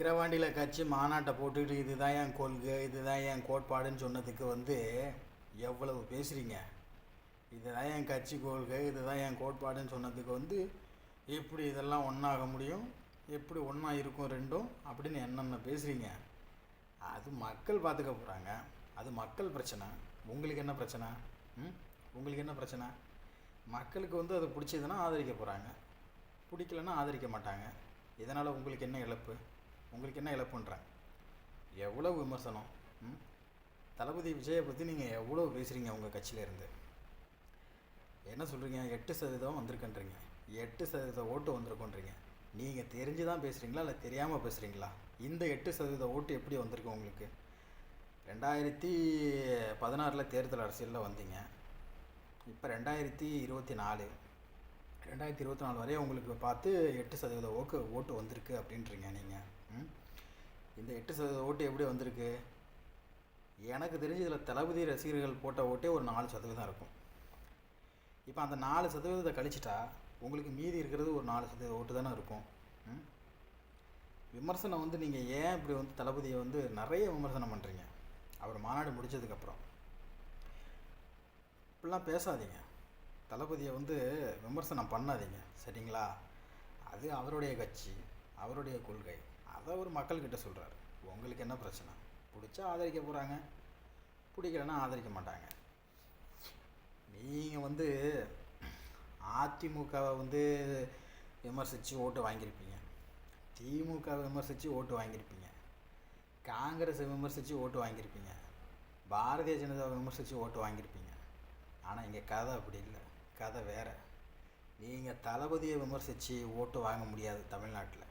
விக்கிரவாண்டியில் கட்சி மாநாட்டை போட்டுக்கிட்டு இதுதான் என் கொள்கை இதுதான் என் கோட்பாடுன்னு சொன்னதுக்கு வந்து எவ்வளவு பேசுகிறீங்க இதுதான் என் கட்சி கொள்கை இதுதான் என் கோட்பாடுன்னு சொன்னதுக்கு வந்து எப்படி இதெல்லாம் ஒன்றாக முடியும் எப்படி ஒன்றா இருக்கும் ரெண்டும் அப்படின்னு என்னென்ன பேசுகிறீங்க அது மக்கள் பார்த்துக்க போகிறாங்க அது மக்கள் பிரச்சனை. உங்களுக்கு என்ன பிரச்சனை? ம்? உங்களுக்கு என்ன பிரச்சனை? மக்களுக்கு வந்து அது பிடிச்சதுன்னா ஆதரிக்க போகிறாங்க பிடிக்கலன்னா ஆதரிக்க மாட்டாங்க. இதனால் உங்களுக்கு என்ன இழப்பு? உங்களுக்கு என்ன இழப்புன்றேன் எவ்வளோ விமர்சனம் ம்? தளபதி விஜயை பற்றி நீங்கள் எவ்வளோ பேசுகிறீங்க உங்கள் கட்சியிலேருந்து என்ன சொல்கிறீங்க எட்டு சதவீதம் வந்திருக்குன்றீங்க. எட்டு சதவீத ஓட்டு வந்திருக்குன்றீங்க. நீங்கள் தெரிஞ்சு தான் பேசுகிறீங்களா இல்லை தெரியாமல் பேசுகிறீங்களா இந்த எட்டு சதவீத ஓட்டு எப்படி வந்திருக்கு உங்களுக்கு? ரெண்டாயிரத்தி பதினாறில் தேர்தல் அரசியலில் வந்தீங்க. இப்போ ரெண்டாயிரத்தி இருபத்தி நாலு ரெண்டாயிரத்தி இருபத்தி நாலு வரையும் உங்களுக்கு பார்த்து எட்டு சதவீத ஓக்கு ஓட்டு வந்திருக்கு அப்படின்றீங்க நீங்கள் இந்த எட்டு சதவீத ஓட்டு எப்படி வந்திருக்கு? எனக்கு தெரிஞ்சு இதில் தளபதி ரசிகர்கள் போட்ட ஓட்டே ஒரு நாலு சதவீதம் இருக்கும். இப்போ அந்த நாலு சதவீதத்தை கழிச்சிட்டா உங்களுக்கு மீதி இருக்கிறது ஒரு நாலு சதவீத ஓட்டு தானே இருக்கும். ம்? விமர்சனம் வந்து நீங்கள் ஏன் இப்படி வந்து தளபதியை வந்து நிறைய விமர்சனம் பண்ணுறீங்க அவர் மாநாடு முடிச்சதுக்கப்புறம் இப்படிலாம் பேசாதீங்க. தளபதியை வந்து விமர்சனம் பண்ணாதீங்க. சரிங்களா? அது அவருடைய கட்சி அவருடைய கொள்கை. அதை அவர் மக்கள்கிட்ட சொல்கிறாரு உங்களுக்கு என்ன பிரச்சனை? பிடிச்சா ஆதரிக்க போகிறாங்க பிடிக்கலன்னா ஆதரிக்க மாட்டாங்க. நீங்கள் வந்து அதிமுகவை வந்து விமர்சித்து ஓட்டு வாங்கியிருப்பீங்க திமுக விமர்சித்து ஓட்டு வாங்கியிருப்பீங்க காங்கிரஸை விமர்சித்து ஓட்டு வாங்கியிருப்பீங்க பாரதிய ஜனதாவை விமர்சித்து ஓட்டு வாங்கியிருப்பீங்க ஆனால் இங்கே கதை அப்படி இல்லை. கதை வேறு. நீங்கள் தளபதியை விமர்சித்து ஓட்டு வாங்க முடியாது தமிழ்நாட்டில்.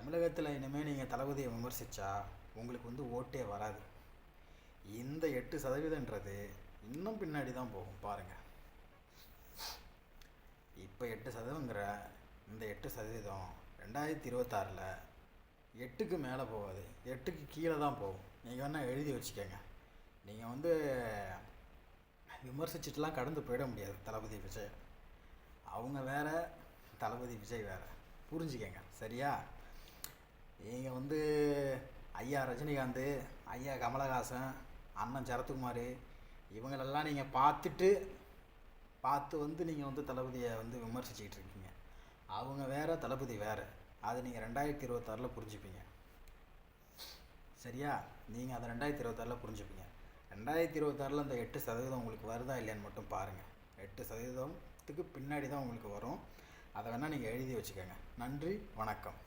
தமிழகத்தில் இனிமேல் நீங்கள் தளபதியை விமர்சித்தா உங்களுக்கு வந்து ஓட்டே வராது. இந்த எட்டு சதவீதன்றது இன்னும் பின்னாடி தான் போகும் பாருங்கள் இப்போ எட்டு சதவீதங்கிற இந்த எட்டு சதவீதம் ரெண்டாயிரத்தி இருபத்தாறில் எட்டுக்கு மேலே போகாது. எட்டுக்கு கீழே தான் போகும். நீங்கள் வேணால் எழுதி வச்சுக்கோங்க. நீங்கள் வந்து விமர்சிச்சுட்டுலாம் கடந்து போயிட முடியாது தளபதி விஜய். அவங்க வேற தளபதி விஜய் வேற. புரிஞ்சுக்கங்க சரியா? நீங்கள் வந்து ஐயா ரஜினிகாந்த் ஐயா கமலஹாசன் அண்ணன் சரத்குமார் இவங்களெல்லாம் நீங்கள் பார்த்துட்டு பார்த்து வந்து நீங்கள் வந்து தளபதியை வந்து விமர்சிச்சுக்கிட்டு இருக்கீங்க. அவங்க வேறு தளபதி வேறு. அது நீங்கள் ரெண்டாயிரத்தி இருபத்தாறில் புரிஞ்சுப்பீங்க. சரியா? நீங்கள் அதை ரெண்டாயிரத்தி இருபத்தாறில் புரிஞ்சுப்பீங்க. ரெண்டாயிரத்தி இருபத்தாறில் அந்த எட்டு சதவீதம் உங்களுக்கு வருதா இல்லையான்னு மட்டும் பாருங்கள் எட்டு சதவீதத்துக்கு பின்னாடி தான் உங்களுக்கு வரும். அதை வேணால் நீங்கள் எழுதி வச்சுக்கோங்க. நன்றி வணக்கம்.